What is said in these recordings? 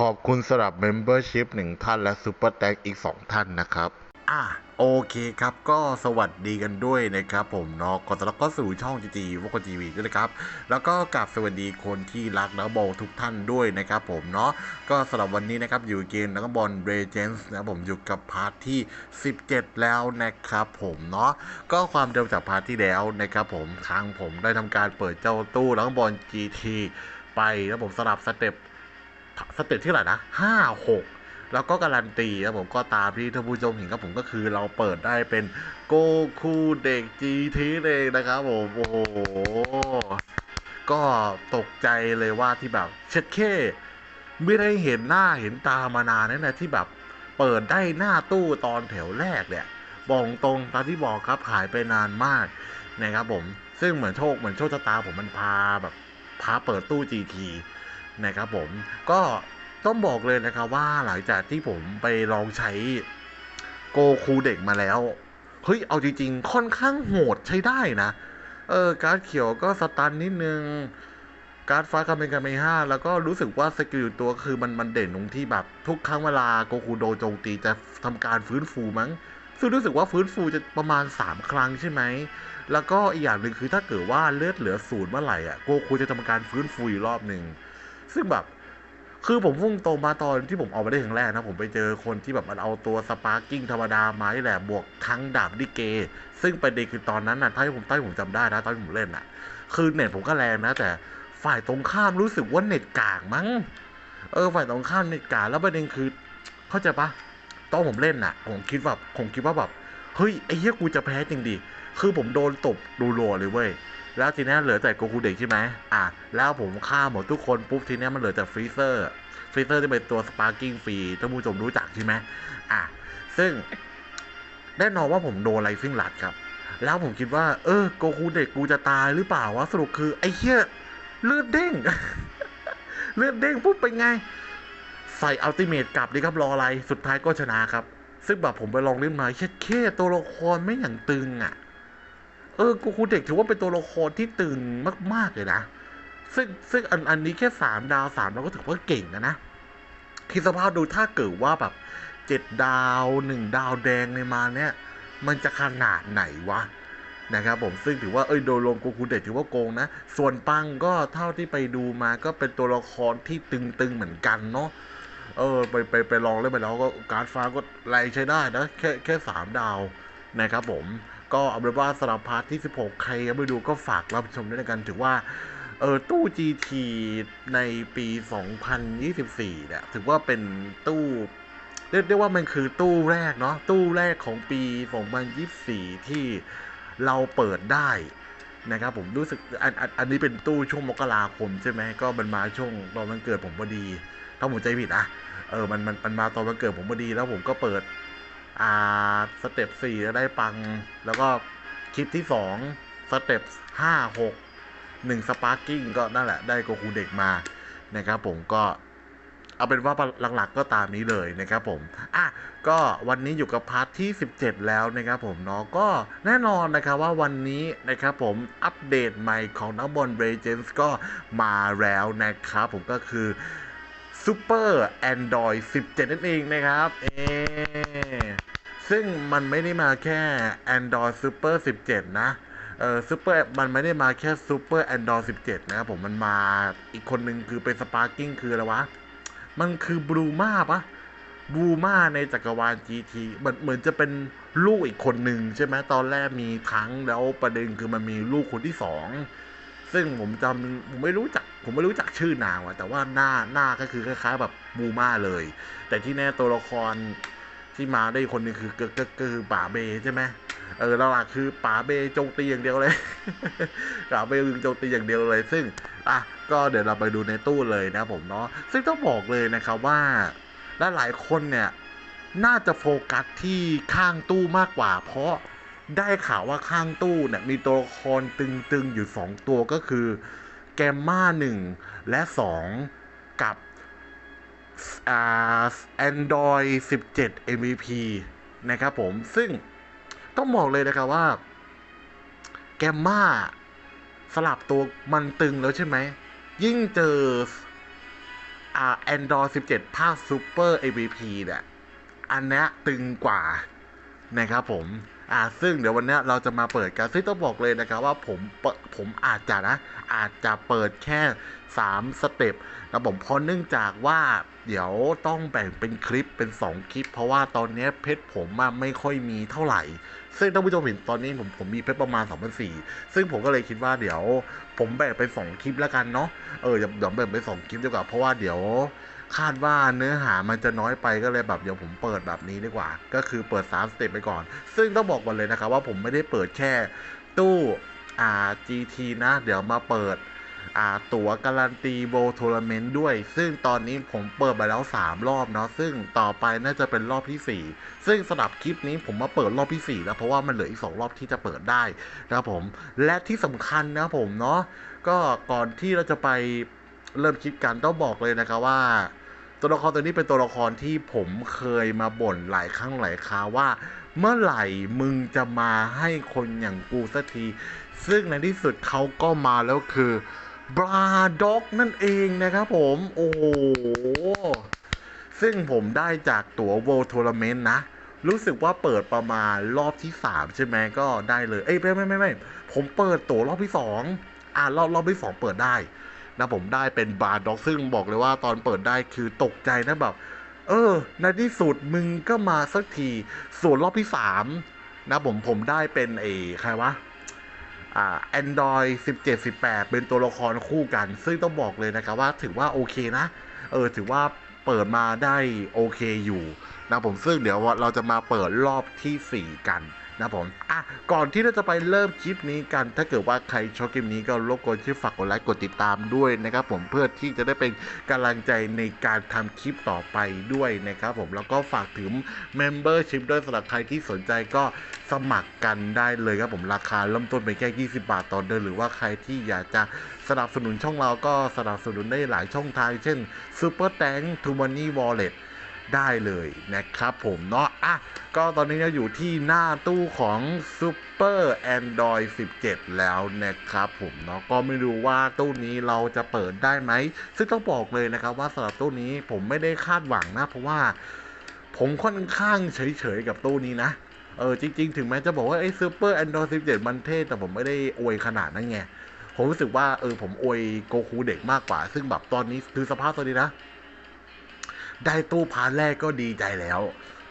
ขอบคุณสำหรับ Membership หนึ่งท่านและซูเปอร์แตงอีก 2 ท่านนะครับ อะโอเคครับก็สวัสดีกันด้วยนะครับผมเนาะขอต้อนรับเข้าสู่ช่องจีจีวกทีวีด้วยนะครับ แล้วก็กราบสวัสดีคนที่รักนักบอลทุกท่านด้วยนะครับผมเนาะก็สำหรับวันนี้นะครับอยู่เกมนักบอลเรเจนส์นะผมอยู่กับพาร์ทที่ 17 แล้วนะครับผมเนาะก็ความเดิมจากพาร์ทที่แล้วนะครับผมทางผมได้ทำการเปิดเจ้าตู้นักบอล GT ไปแล้วผมสลับสเต็ป สเต็ปที่เท่าไหร่นะห้าหกแล้วก็การันตีครับผมก็ตามที่ท่านผู้ชมเห็นครับผมก็คือเราเปิดได้เป็นโกคูเด็กจีทีเลยนะครับผมโอ้โหก็ตกใจเลยว่าที่แบบเช็ดเคไม่ได้เห็นหน้าเห็นตามานานนั่นะที่แบบเปิดได้หน้าตู้ตอนแถวแรกเนี่ยบอกตรงตามที่บอกครับหายไปนานมากนะครับผม ซึ่งเหมือนโชคเหมือนโชคชะตาผมมันพาแบบพาเปิดตู้ GT นะครับผมก็ต้องบอกเลยนะครับว่าหลังจากที่ผมไปลองใช้โกคูเด็กมาแล้ว เฮ้ย เอาจริง ๆ ค่อนข้างโหดใช้ได้นะ เออ การ์ดเขียวก็สตันนิดนึง การ์ดฟ้ากาเมกาเมห้าแล้วก็รู้สึกว่าสกิลตัวคือมันมันเด่นตรงที่แบบทุกครั้งเวลาโกคูโดโจมตีจะทำการฟื้นฟูมั้ง ซึ่งรู้สึกว่าฟื้นฟูจะประมาณ 3 ครั้งใช่ไหม แล้วก็อีกอย่างหนึ่งคือถ้าเกิดว่าเลือดเหลือศูนย์เมื่อไหร่อะโกคูจะทำการฟื้นฟูอีกรอบหนึ่ง ซึ่งแบบ คือผมพุ่งตรงมาตอนที่ผมเอามาได้ครั้งแรกนะ ผมไปเจอคนที่แบบมันเอาตัวสปาร์กิ้งธรรมดาไม้แหละบวกทั้งดาบดิเก ซึ่งประเด็นคือตอนนั้นน่ะถ้าผมต้ผมจำได้นะตอนผมเล่นน่ะ คือเน็ตผมก็แรงนะ แต่ฝ่ายตรงข้ามรู้สึกว่าเน็ตกากมั้ง เออฝ่ายตรงข้ามเน็ตกากแล้วประเด็นคือ เข้าใจปะตอนผมเล่นน่ะ ผมคิดแบบผมคิดว่าแบบเฮ้ยไอ้เหี้ยกูจะแพ้จริงดิคือผมโดนตบดูรัวเลยเว้ย แล้วทีนี้เหลือแต่โกคูเด็กใช่ไหมอะแล้วผมฆ่าหมดทุกคนปุ๊บทีนี้มันเหลือแต่ฟรีเซอร์ฟรีเซอร์ที่เป็นตัวสปาร์กิ้งฟรีท่านผู้ชมรู้จักใช่ไหมอะซึ่งแน่นอนว่าผมโดนไรซิ่งหลัดครับ แล้วผมคิดว่า เออโกคูเด็กกูจะตายหรือเปล่าวะสรุปคือไอ้เหี้ยเลือดเด้งเลือดเด้งปุ๊บเป็นไง ใส่อัลติเมตกลับดีครับรออะไร สุดท้ายก็ชนะครับ ซึ่งแบบผมไปลองเล่นมาแค่แค่ตัวละครไม่อย่างตึงอะ เออกูคูเด็กถือว่าเป็นตัวละครที่ตึงมาก ๆ เลยนะ ซึ่งซึ่งอันอันนี้แค่สามดาวสามเราก็ถือว่าเก่งนะนะคิดสภาพดูถ้าเกิดว่าแบบเจ็ดดาวหนึ่งดาวแดงในมาเนี่ย มันจะขนาดไหนวะนะครับผมซึ่งถือว่าเอ้ยโดยรวมกูคูเด็กถือว่าโกงนะ ส่วนปังก็เท่าที่ไปดูมาก็เป็นตัวละครที่ตึงๆเหมือนกันเนาะเออไปไปไปลองเล่นไปแล้วก็การดฟ้าก็แรใช้ได้นะ แค่แค่สามดาวนะครับผม ก็เอาเป็นว่าสำหรับพาร์ทที่ 16 ใครยังไม่ดูก็ฝากรับชมด้วยกันถือว่าเออตู้ GT ในปี 2024 เนี่ยถือว่าเป็นตู้เรียกได้ว่ามันคือตู้แรกเนาะตู้แรกของปี 2024 ที่เราเปิดได้นะครับผมรู้สึกอันอันอันนี้เป็นตู้ช่วงมกราคมใช่ไหมก็มันมาช่วงตอนวันเกิดผมพอดีถ้าผมใจผิดนะเออมันมันมันมาตอนวันเกิดผมพอดีแล้วผมก็เปิด อ่าสเต็ปสี่แล้วได้ปัง แล้วก็คลิปที่สองสเต็ปห้าหกหนึ่งสปาร์กิ้งก็นั่นแหละได้โกคูเด็กมานะครับผมก็เอาเป็นว่าหลักๆก็ตามนี้เลยนะครับผมอะก็วันนี้อยู่กับพาร์ทที่ 17 แล้วนะครับผมเนาะก็แน่นอนนะครับว่าวันนี้นะครับผมอัปเดตใหม่ของนักบอลเบรเจนส์ก็มาแล้วนะครับผมก็คือ Super Android 17 นั่นเองนะครับ เอซึ่งมันไม่ได้มาแค่ Android Super 17 นะ เออ Super มันไม่ได้มาแค่ Super Android 17 นะครับผมมันมาอีกคนหนึ่งคือเป็น Sparking คืออะไรวะ มันคือ Bruma ปะ Bruma ในจักรวาล GT เหมือนเหมือนจะเป็นลูกอีกคนหนึ่งใช่ไหมตอนแรกมีทั้งแล้วประเด็นคือมันมีลูกคนที่สอง ซึ่งผมจำผมไม่รู้จัก ผมไม่รู้จักชื่อนางว่ะแต่ว่าหน้าหน้าก็คือคล้ายๆแบบบูมาเลย แต่ที่แน่ตัวละครที่มาได้คนนึงคือก็ก็คือป๋าเบใช่ไหมเออหลักๆคือป๋าเบโจมตีอย่างเดียวเลยป๋าเบโจมตีอย่างเดียวเลย ซึ่งอะก็เดี๋ยวเราไปดูในตู้เลยนะผมเนาะซึ่งต้องบอกเลยนะครับว่าและหลายคนเนี่ยน่าจะโฟกัสที่ข้างตู้มากกว่า เพราะได้ข่าวว่าข้างตู้เนี่ยมีตัวละครตึงๆอยู่ 2 ตัวก็คือ แกมมาหนึ่งและ 2 กับอ่า Android 17 MVP นะครับผม ซึ่งต้องบอกเลยนะครับว่า แกมมาสลับตัวมันตึงแล้วใช่ไหม ยิ่งเจออ่า Android 17 ภาค Super AVP เนี่ย อันนี้ตึงกว่านะครับผม อ่าซึ่งเดี๋ยววันนี้เราจะมาเปิดกันซึ่งต้องบอกเลยนะครับว่าผมผมอาจจะนะ อาจจะเปิดแค่ 3 สเต็ปนะผมเพราะเนื่องจากว่าเดี๋ยวต้องแบ่งเป็นคลิปเป็น 2 คลิป เพราะว่าตอนนี้เพชรผมอะไม่ค่อยมีเท่าไหร่ ซึ่งท่านผู้ชมเห็นตอนนี้ผมผมมีเพชรประมาณ2 0 0ซึ่งผมก็เลยคิดว่าเดี๋ยว ผมแบ่งเป็น2คลิปแล้วกันเนาะเออเดี๋ยวเดี๋ยวแบ่งเป็น2คลิปดีกว่าเพราะว่าเดี๋ยว คาดว่าเนื้อหามันจะน้อยไปก็เลยแบบเดี๋ยวผมเปิดแบบนี้ดีกว่า ก็คือเปิด 3 สเต็ปไปก่อน ซึ่งต้องบอกก่อนเลยนะครับว่าผมไม่ได้เปิดแค่ตู้อ่า GT นะ เดี๋ยวมาเปิดอ่าตั๋วการันตีโบทัวร์เมนต์ด้วย ซึ่งตอนนี้ผมเปิดไปแล้ว 3 รอบเนาะซึ่งต่อไปน่าจะเป็นรอบที่ 4 ซึ่งสำหรับคลิปนี้ผมมาเปิดรอบที่ 4 แล้วเพราะว่ามันเหลืออีก 2 รอบที่จะเปิดได้นะครับผมและที่สำคัญนะผมเนาะก็ก่อนที่เราจะไปเริ่มคลิปกันต้องบอกเลยนะครับว่า ตัวละครตัวนี้เป็นตัวละครที่ผมเคยมาบ่นหลายครั้งหลายคราวว่า เมื่อไหร่มึงจะมาให้คนอย่างกูสักที ซึ่งในที่สุดเขาก็มาแล้วคือบราด็อกนั่นเองนะครับผม โอ้โห ซึ่งผมได้จากตั๋ว World Tournament นะ รู้สึกว่าเปิดประมาณรอบที่ 3 ใช่ไหมก็ได้เลย เอ้ยไม่ไม่ไม่ไม่ผมเปิดตั๋วรอบที่ 2 อ่ารอบรอบที่ 2 เปิดได้ นะผมได้เป็นบาร์ด็อกซึ่งบอกเลยว่าตอนเปิดได้คือตกใจนะแบบ เออ ในที่สุดมึงก็มาสักที ส่วนรอบที่สามนะผมผมได้เป็นเอใครวะอ่า Android 17 18 เป็นตัวละครคู่กัน ซึ่งต้องบอกเลยนะครับว่าถือว่าโอเคนะ เออ ถือว่าเปิดมาได้โอเคอยู่นะผมซึ่งเดี๋ยวเราจะมาเปิดรอบทีสี่4 กันนะผม อะ ก่อนที่เราจะไปเริ่มคลิปนี้กัน ถ้าเกิดว่าใครชอบคลิปนี้ก็รบกวนช่วยฝากกดไลค์กดติดตามด้วยนะครับผมเพื่อที่จะได้เป็นกำลังใจในการทำคลิปต่อไปด้วยนะครับผมแล้วก็ฝากถึง Membership ด้วยสำหรับใครที่สนใจก็สมัครกันได้เลยครับผมราคาเริ่มต้นไปแค่20 บาทต่อเดือนหรือว่าใครที่อยากจะสนับสนุนช่องเราก็สนับสนุนได้หลายช่องทางเช่น Super Tank t o Money Wallet ได้เลยนะครับผมเนาะอะก็ตอนนี้เราอยู่ที่หน้าตู้ของ Super Android 17 แล้วนะครับผมเนาะก็ไม่รู้ว่าตู้นี้เราจะเปิดได้ไหม ซึ่งต้องบอกเลยนะครับว่าสำหรับตู้นี้ผมไม่ได้คาดหวังนะ เพราะว่าผมค่อนข้างเฉยๆกับตู้นี้นะ เออจริง ๆ ถึงแม้จะบอกว่าไอ้ Super Android 17 มันเท่แต่ผมไม่ได้อวยขนาดนั้นไงผมรู้สึกว่าเออผมอวยโกคูเด็กมากกว่า ซึ่งแบบตอนนี้คือสภาพตัวนี้นะ ได้ตู้พาร์ทแรกก็ดีใจแล้ว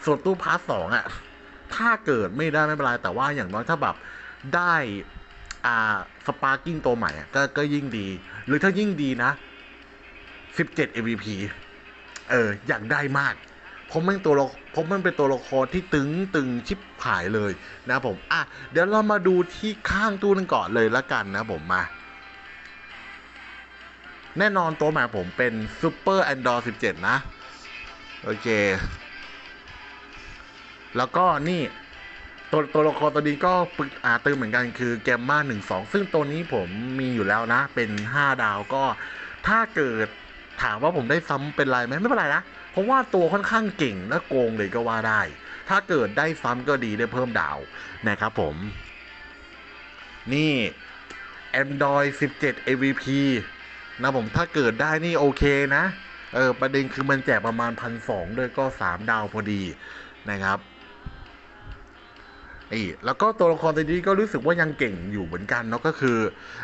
ส่วนตู้พาร์ทสองอะถ้าเกิดไม่ได้ไม่เป็นไรแต่ว่าอย่างน้อยถ้าแบบได้อ่าสปาร์กิ้งตัวใหม่ก็ก็ยิ่งดี หรือถ้ายิ่งดีนะ17 MVP เอออยากได้มากเพราะมันตัวละเพราะมันเป็นตัวละครที่ตึงตึงชิบหายเลยนะผม อะ เดี๋ยวเรามาดูที่ข้างตู้นั้นก่อนเลยละกันนะผมมา แน่นอนตัวใหม่ผมเป็น Super Android 17 นะ โอเค แล้วก็นี่ตัวตัวละครตัวนี้ก็ปึกอาตึงเหมือนกันคือแกมมาหนึ่งสองซึ่งตัวนี้ผมมีอยู่แล้วนะ เป็นห้าดาวก็ ถ้าเกิดถามว่าผมได้ซ้ำเป็นไรไหมไม่เป็นไรนะเพราะว่าตัวค่อนข้างเก่งและโกงเลยก็ว่าได้ ถ้าเกิดได้ซ้ำก็ดีได้เพิ่มดาวนะครับผม นี่ Android 17 AVP นะผมถ้าเกิดได้นี่โอเคนะ เออประเด็นคือมันแจกประมาณพันสองด้วยก็สามดาวพอดีนะครับนี่แล้วก็ตัวละครตัวนี้ก็รู้สึกว่ายังเก่งอยู่เหมือนกันเนาะก็คือ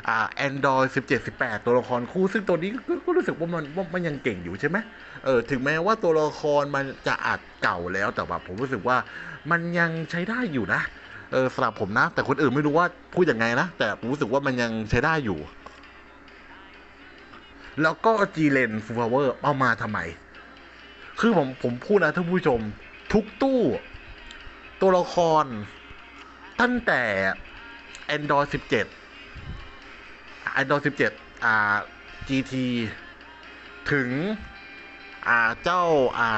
อ่า Android 17 18ตัวละครคู่ ซึ่งตัวนี้ก็ก็รู้สึกว่ามันว่ามันยังเก่งอยู่ใช่ไหมเออถึงแม้ว่าตัวละครมันจะอาจเก่าแล้วแต่แบบผมรู้สึกว่ามันยังใช้ได้อยู่นะเออสำหรับผมนะ แต่คนอื่นไม่รู้ว่าพูดยังไงนะ แต่ผมรู้สึกว่ามันยังใช้ได้อยู่ แล้วก็ G l e n Full Power เอามาทำไม คือผมผมพูดนะท่านผู้ชม ทุกตู้ ตัวละคร ตั้งแต่ Android 17 Android 17อ่า GT ถึง อ่าเจ้า อ่า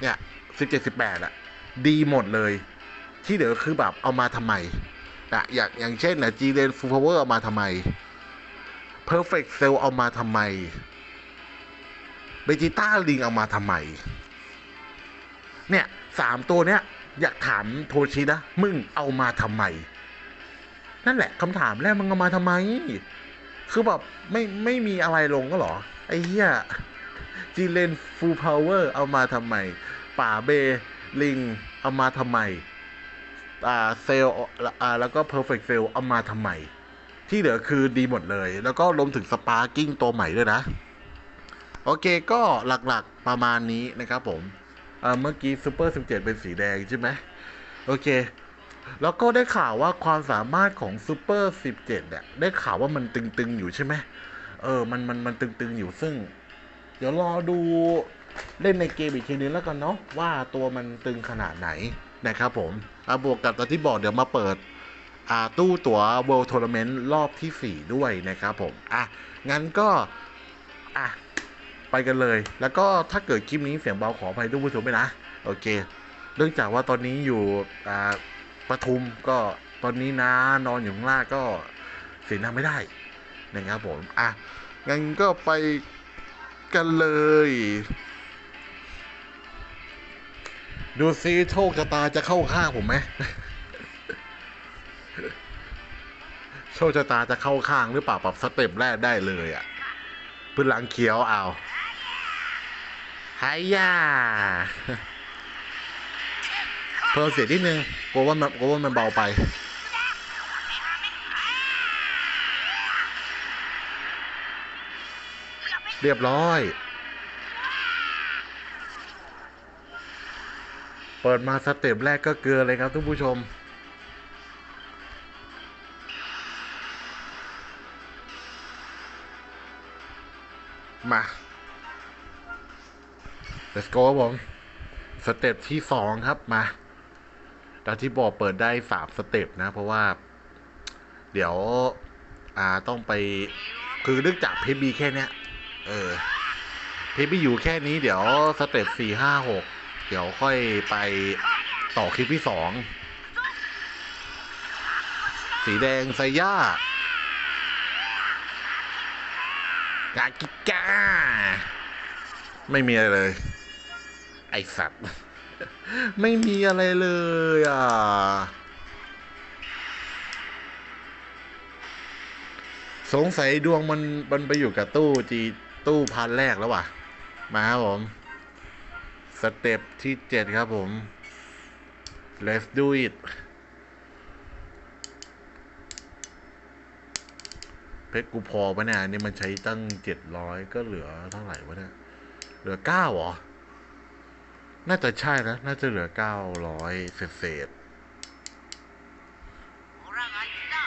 เนี่ย17 18อะดีหมดเลย ที่เหลือคือแบบเอามาทำไมอะอย่างอย่างเช่นนะ G l e n Full Power เอามาทำไม Perfect Cell เอามาทำไมเบจิต้าลิงเอามาทำไม เนี่ยสามตัวเนี้ย อยากถามโทชินะ มึงเอามาทำไม นั่นแหละคำถามแรกมึงเอามาทำไม คือแบบไม่ไม่มีอะไรลงก็หรอ ไอ้เหี้ยจีเลนฟูลพาวเวอร์เอามาทำไม ป่าเบลิงเอามาทำไม อ่าเซลอ่าแล้วก็เพอร์เฟกต์เซลเอามาทำไม ที่เหลือคือดีหมดเลย แล้วก็รวมถึงสปาร์กิ้งตัวใหม่ด้วยนะ โอเคก็หลักๆประมาณนี้นะครับผมเมื่อกี้ซูเปอร์17เป็นสีแดงใช่ไหมโอเค แล้วก็ได้ข่าวว่าความสามารถของซูเปอร์17เนี่ยได้ข่าวว่ามันตึงๆอยู่ใช่ไหมเออมันมันมันตึงๆอยู่ซึ่ง เดี๋ยวรอดูเล่นในเกมอีกทีนึงแล้วกันเนาะว่าตัวมันตึงขนาดไหนนะครับผมอะบวกกับตอนที่บอกเดี๋ยวมาเปิด ตู้ตั๋ว World Tournament รอบที่ 4 ด้วยนะครับผม อะ งั้นก็ อะ ไปกันเลย แล้วก็ถ้าเกิดคลิปนี้เสียงเบาขออภัยทุกผู้ชมด้วยนะ โอเค เนื่องจากว่าตอนนี้อยู่อ่าปทุมก็ตอนนี้นะนอนอยู่ข้างล่างก็เสียงดังไม่ได้นะครับผม อะ งั้นก็ไปกันเลย ดูซิโชคชะตาจะเข้าข้างผมไหม คชะตาจะเข้าข้างหรือเปล่าปรับสเต็ปแรกได้เลยอะพื้นหลังเขียวเอาไฮยาเพิ่มเสียงนิดนึงกลัวว่ามันกลัวว่ามันเบาไปเรียบร้อย เปิดมาสเต็ปแรกก็เกลือเลยครับทุกผู้ชม มา let's go ครับผม สเต็ปที่สองครับมาตามที่บอกเปิดได้สามสเต็ปนะ เพราะว่า เดี๋ยว อ่าต้องไป คือเนื่องจากเพชรบีแค่เนี้ย เออ เพชรบีอยู่แค่นี้เดี๋ยวสเต็ปสี่ห้าหกเดี๋ยวค่อยไปต่อคลิปที่สอง สีแดงไซย่า กากิก้า ไม่มีอะไรเลย ไอสัตว์ ไม่มีอะไรเลยอะ สงสัยดวงมันมันไปอยู่กับตู้จีตู้พันแรกแล้วว่ะ มาครับผม สเต็ปที่เจ็ดครับผม let's do it เพชรกูพอปะเนี่ยอันนี่มันใช้ตั้งเจ็ดร้อยก็เหลือเท่าไหร่วะเนี่ย เหลือเก้าเหรอ น่าจะใช่นะ น่าจะเหลือเก้าร้อยเศษๆ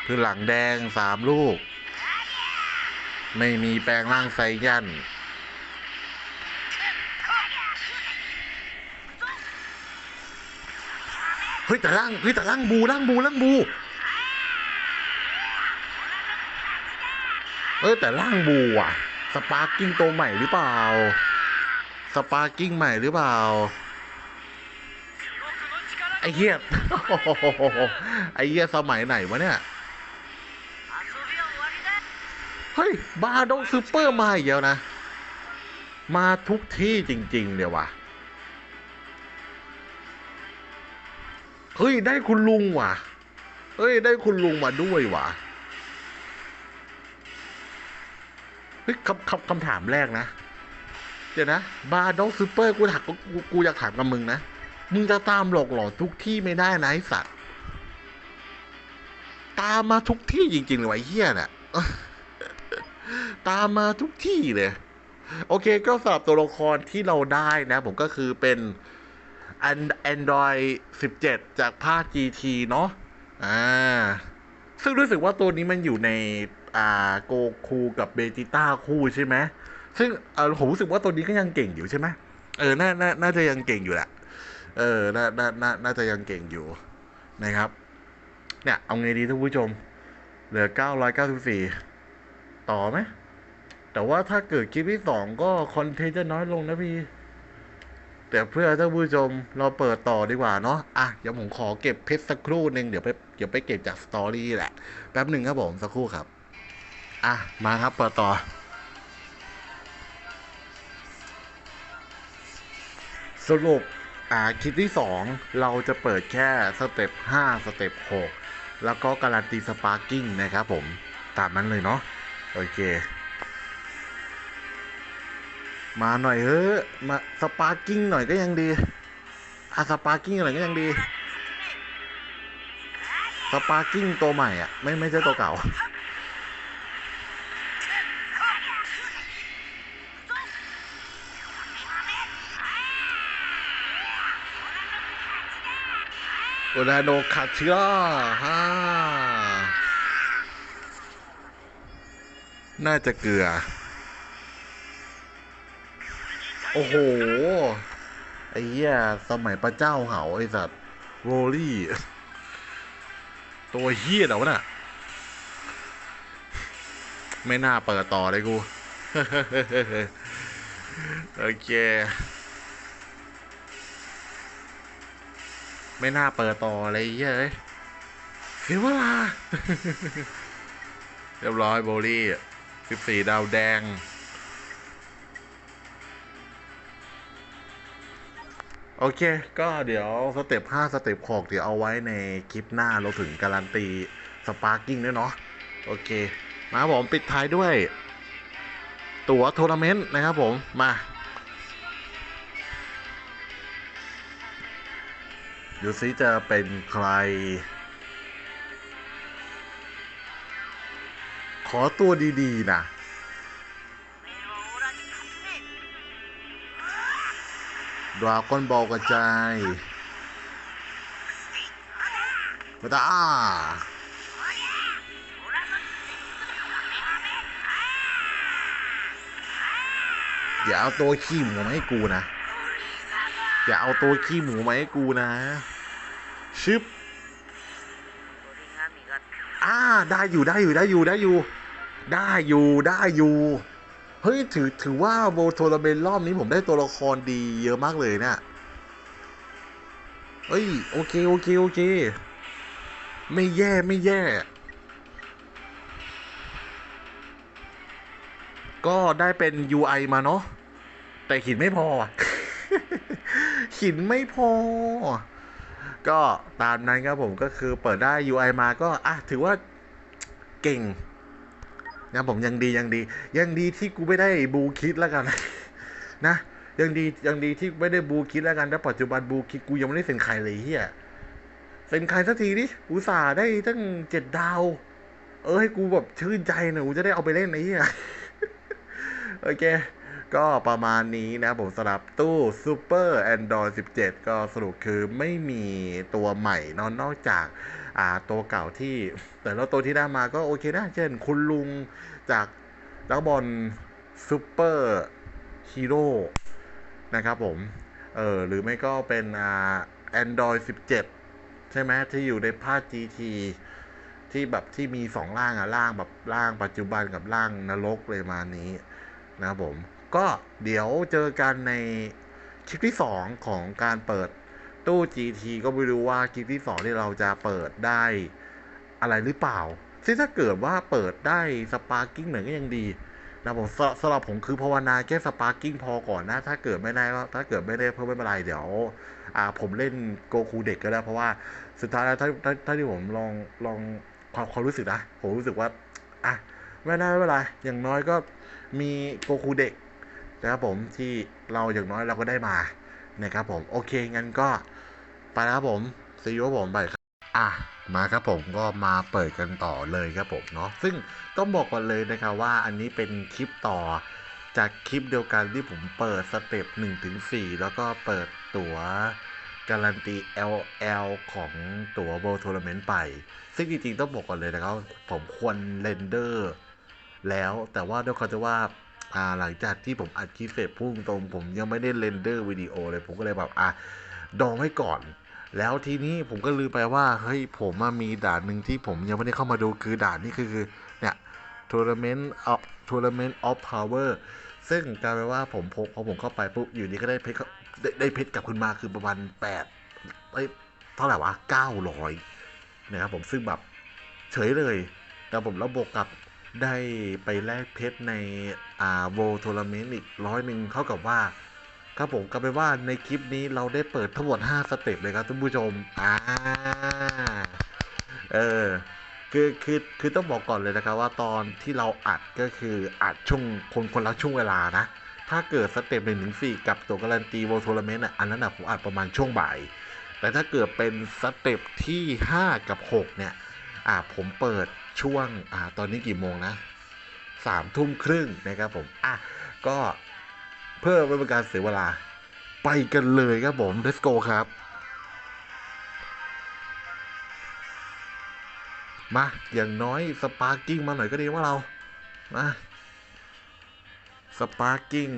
คือหลังแดงสามลูก ไม่มีแปลงร่างไซยันเฮ้ยแต่ร่างเฮ้ยแต่ร่างบูร่างบูร่างบู เออแต่ร่างบูอะ สปาร์กิ้งตัวใหม่หรือเปล่า สปาร์กิ้งใหม่หรือเปล่า ไอ้เหี้ยไอ้เหี้ยสมัยไหนวะเนี่ย เฮ้ย บาดงซูเปอร์มาอีกแล้วนะ มาทุกที่จริง ๆ เดี๋ยววะเฮ้ย ได้คุณลุงว่ะ เฮ้ย ได้คุณลุงมาด้วยว่ะ เฮ้ยคำคำคำถามแรกนะ เดี๋ยวนะ บาร์ดงซูเปอร์กูถามกูกูอยากถามกับมึงนะ มึงจะตามหลอกหลอนทุกที่ไม่ได้นะไอสัตว์ ตามมาทุกที่จริงๆเลยไอ้เหี้ยเนี่ยตามมาทุกที่เลย โอเคก็สำหรับตัวละครที่เราได้นะ ผมก็คือเป็นอัน Android 17จากภาค GT เนาะ อ่า ซึ่งรู้สึกว่าตัวนี้มันอยู่ใน อ่าโกคูกับเบจิต้าคู่ใช่ไหมซึ่งเออผมรู้สึกว่าตัวนี้ก็ยังเก่งอยู่ใช่ไหมเออน่าน่าน่าจะยังเก่งอยู่แหละเออน่าน่าน่าน่าจะยังเก่งอยู่นะครับ เนี่ยเอาไงดีท่านผู้ชม เหลือ 994 ต่อไหมแต่ว่าถ้าเกิดคลิปที่สองก็คอนเทนต์จะน้อยลงนะพี่ แต่เพื่อท่านผู้ชมเราเปิดต่อดีกว่าเนาะอะเดี๋ยวผมขอเก็บเพชรสักครู่หนึ่งเดี๋ยวไปเดี๋ยวไปเก็บจากสตอรี่แหละ แป๊บหนึ่งครับผมสักครู่ครับ อะ มาครับเปิดต่อ สรุปอ่าคลิปที่สองเราจะเปิดแค่สเต็ปห้าสเต็ปหกแล้วก็การันตีสปาร์กิ้งนะครับผม ตามนั้นเลยเนาะโอเค มาหน่อยเฮ้ยมาสปาร์กิ้งหน่อยก็ยังดีอะสปาร์กิ้งหน่อยก็ยังดี สปาร์กิ้งตัวใหม่อะ ไม่ไม่ใช่ตัวเก่า โอนาโดคาชิล่าฮ่าน่าจะเกลือ โอ้โห ไอ้เหี้ยสมัยพระเจ้าเหาไอ้สัตว์โรลี่ ตัวเหี้ยเหรอวะน่ะ ไม่น่าเปิดต่อเลยกู โอเค ไม่น่าเปิดต่ออะไรเยอะเลยเสียเวลาเรียบร้อยโบลี่สิบสี่ดาวแดง โอเค ก็เดี๋ยวสเต็ป5สเต็ป6เดี๋ยวเอาไว้ในคลิปหน้าเราถึงการันตีสปาร์กิ้งด้วยเนาะโอเค มาผมปิดท้ายด้วย ตั๋วทัวร์นาเมนต์นะครับผมมา ดูซิจะเป็นใคร ขอตัวดีๆนะดราก้อนบอลกระจายมาตาอย่าเอาตัวขี้หมูมาให้กูนะ อย่าเอาตัวขี้หมูมาให้กูนะ ชึบอ่าได้อยู่ได้อยู่ได้อยู่ได้อยู่ ได้อยู่ได้อยู่ เฮ้ยถือถือว่าโบโทรเมนรอบนี้ผมได้ตัวละครดีเยอะมากเลยเนะี่ยเฮ้ยโอเคโอเคโอเค ไม่แย่ไม่แย่ ก็ได้เป็น UI มาเนาะแต่หินไม่พออะ หินไม่พอ ก็ตามนั้นครับผมก็คือเปิดได้ UI มาก็อะถือว่าเก่งนะผมยังดียังดี ยังดีที่กูไม่ได้บูคิดแล้วกัน นะ ยังดียังดีที่ไม่ได้บูคิดแล้วกันแต่ปัจจุบันบูคิดกูยังไม่ได้เซ็นใครเลยเฮียเซ็นใครสักทีดิอุตส่าห์ได้ตั้งเจ็ดดาว เออให้กูแบบชื่นใจหน่อยกูจะได้เอาไปเล่นไอ้เฮียโอเค ก็ประมาณนี้นะผมสำหรับตู้ Super Android 17 ก็สรุปคือไม่มีตัวใหม่นอนอกจากอ่าตัวเก่าที่ แต่แล้วตัวที่ได้มาก็โอเคนะ เช่นคุณลุงจากนักบอลซูเปอร์ฮีโร่นะครับผม เออหรือไม่ก็เป็นอ่า Android 17 ใช่ไหมที่อยู่ในภาค GT ที่แบบที่มีสองร่างอะร่างแบบร่างปัจจุบันกับร่างนรกเลยมานี้นะครับผม ก็เดี๋ยวเจอกันในคลิปที่ 2 ของการเปิดตู้ GT ก็ไม่รู้ว่าคลิปที่2ที่เราจะเปิดได้อะไรหรือเปล่า ซึ่งถ้าเกิดว่าเปิดได้สปาร์กิ้งหน่อยก็ยังดีนะผมสสำหรับผมคือภาวนาแค่สปาร์กิ้งพอก่อนนะ ถ้าเกิดไม่ได้ก็ถ้าเกิดไม่ได้เพิ่มไม่เป็นไรเดี๋ยวอ่าผมเล่นโกคูเด็กก็ได้เพราะว่าสุดท้ายแล้วถ้าถ้าถ้าที่ผมลองลองความความรู้สึกนะ ผมรู้สึกว่าอะไม่ได้ไม่เป็นไรอย่างน้อยก็มีโกคูเด็ก นะครับผมที่เราอย่างน้อยเราก็ได้มานะครับผมโอเคงั้นก็ไปแล้วครับผมซีโอผมไปครับอะมาครับผมก็มาเปิดกันต่อเลยครับผมเนาะซึ่งต้องบอกก่อนเลยนะครับว่าอันนี้เป็นคลิปต่อจากคลิปเดียวกันที่ผมเปิดสเต็ป1ถึง4แล้วก็เปิดตั๋วการันตี LL ของตั๋วโบทัวร์เมนต์ไป ซึ่งจริงๆต้องบอกก่อนเลยนะครับผมควรเรนเดอร์แล้วแต่ว่าด้วยความที่ว่า อ่าหลังจากที่ผมอัดคลิปเสร็จพุ่งตรง ผมยังไม่ได้เรนเดอร์วิดีโอเลย ผมก็เลยแบบอะดองไว้ก่อน แล้วทีนี้ผมก็ลืมไปว่าเฮ้ยผมมามีด่านหนึ่งที่ผมยังไม่ได้เข้ามาดูคือด่านนี้คือเนี่ยทัวร์นาเมนต์ออฟทัวร์นาเมนต์ออฟพาวเวอร์ซึ่งกลายเป็นว่าผมพบพอผมเข้าไปปุ๊บอยู่ดีก็ได้เพชรได้ได้เพชรกลับขึ้นมาคือประมาณแปดเอ้ยเท่าไหร่วะเก้าร้อยนะครับผมซึ่งแบบเฉยเลย แต่ผมระบบกับ ได้ไปแลกเพชรในอ่าโวทัวร์เมนต์อีกร้อยหนึ่งเท่ากับว่า ครับผมกลายเป็นว่าในคลิปนี้เราได้เปิดทั้งหมด 5 สเต็ปเลยครับท่านผู้ชม อ่า เออ คือคือคือต้องบอกก่อนเลยนะครับว่าตอนที่เราอัดก็คืออัดช่วงคนคนละช่วงเวลานะ ถ้าเกิดสเต็ปหนึ่งถึงสี่กับตัวการันตีโวลทัวร์เมนต์อะอันนั้นอะผมอัดประมาณช่วงบ่าย แต่ถ้าเกิดเป็นสเต็ปที่ห้ากับหกเนี่ย อ่าผมเปิด ช่วงอ่าตอนนี้กี่โมงนะสามทุ่มครึ่งนะครับผม อะ ก็เพื่อไม่เป็นการเสียเวลา ไปกันเลยครับผม let's go ครับ มา อย่างน้อยสปาร์กิ้งมาหน่อยก็ดีว่าเรามาสปาร์กิ้ง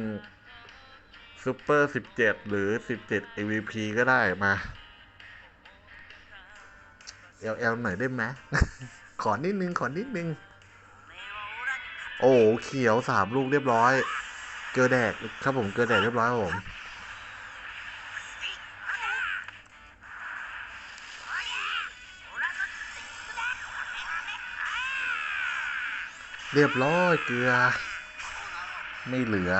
ซูเปอร์สิบเจ็ดหรือสิบเจ็ด AVP ก็ได้มา LL หน่อยได้ไหม ขอนิดนึง ขอนิดนึง โอ้เขียวสามลูกเรียบร้อย เกลือแดกครับผมเกลือแดกเรียบร้อยครับผมเรียบร้อยเกลือ ไม่เหลือ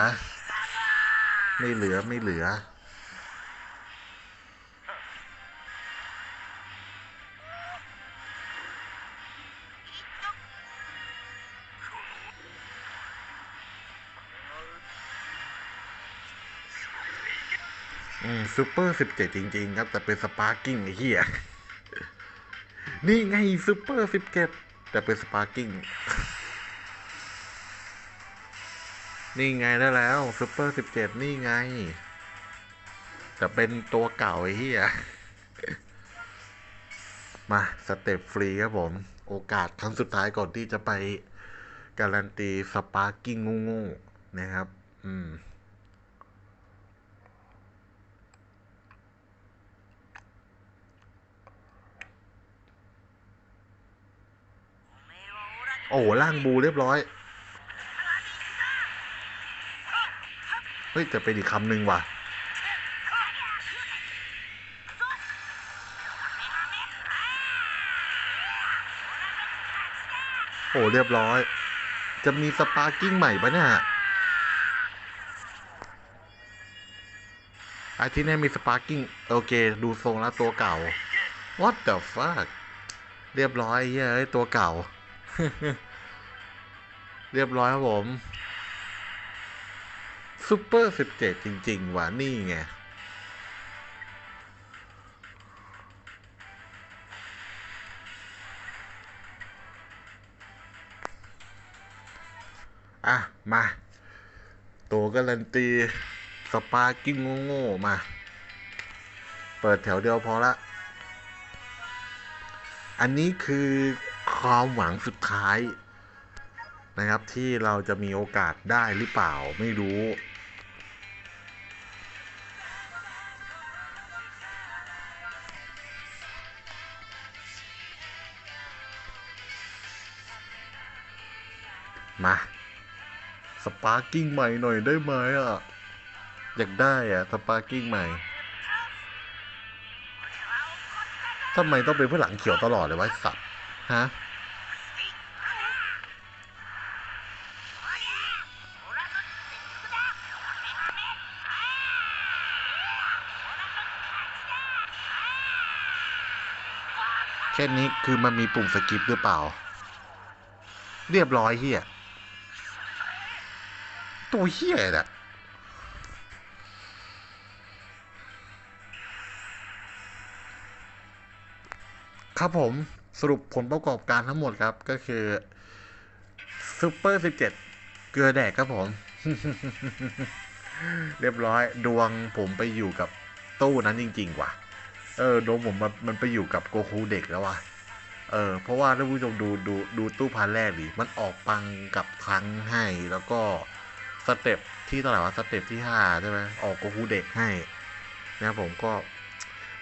ไม่เหลือไม่เหลือ ซูเปอร์สิบเจ็ดจริง ๆ ครับ แต่เป็นสปาร์กิ้งไอ้เหี้ยนี่ไงซูเปอร์สิบเจ็ดแต่เป็นสปาร์กิ้งนี่ไงได้แล้วซูเปอร์สิบเจ็ดนี่ไง แต่เป็นตัวเก่าไอ้เหี้ยมาสเต็ปฟรีครับผม โอกาสครั้งสุดท้ายก่อนที่จะไป การันตีสปาร์กิ้งงูๆนะครับ อืม โอ้ล่างบูเรียบร้อย เฮ้ยแต่เป็นอีกคำหนึ่งว่ะ โอ้เรียบร้อย จะมีสปาร์กิ้งใหม่ปะเนี่ยอาทิตย์นี้มีสปาร์กิ้งโอเค ดูทรงแล้วตัวเก่า what the fuck เรียบร้อยเฮ้ยตัวเก่า เรียบร้อยครับผมซูเปอร์สิบเจ็ดจริง ๆ ว่ะนี่ไง อะ มา ตัวการันตี สปาร์กิ้งโง่ๆมา เปิดแถวเดียวพอละ อันนี้คือ ความหวังสุดท้ายนะครับ ที่เราจะมีโอกาสได้หรือเปล่าไม่รู้มาสปาร์กิ้งใหม่หน่อยได้ไหมอะ อยากได้อะสปาร์กิ้งใหม่ทำไมต้องเป็นผู้หลังเขียวตลอดเลยวะสัตว์ฮะ แค่นี้คือมันมีปุ่มสกิปหรือเปล่า เรียบร้อยเฮียตัวเฮียน่ะครับผมสรุปผลประกอบการทั้งหมดครับก็คือซูเปอร์สิบเจ็ดเกลือแดกครับผม เรียบร้อยดวงผมไปอยู่กับตู้นั้นจริง ๆ ว่ะ เออโดวงผมมันมันไปอยู่กับโกคูเด็กแล้วว่ะเออเพราะว่าท่านผู้ชมดูดูดูตู้พันแรกดิมันออกปังกับทั้งให้แล้วก็สเต็ปที่เท่าไหร่วะสเต็ปที่ห้าใช่ไหมออกโกคูเด็กให้นะผมก็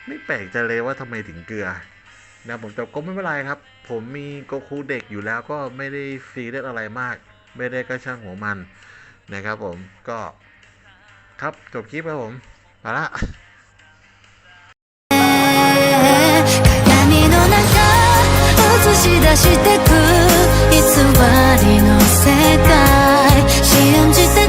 ไม่แปลกใจเลยว่าทำไมถึงเกลือนะผมแต่ก็ไม่เป็นไรครับ ผมมีโกคูเด็กอยู่แล้วก็ไม่ได้ซีเรียสอะไรมาก ไม่ได้ก็ช่างหัวมันนะครับผมก็ครับจบคลิปครับผมไปละ し出してく。偽りの世界。信じて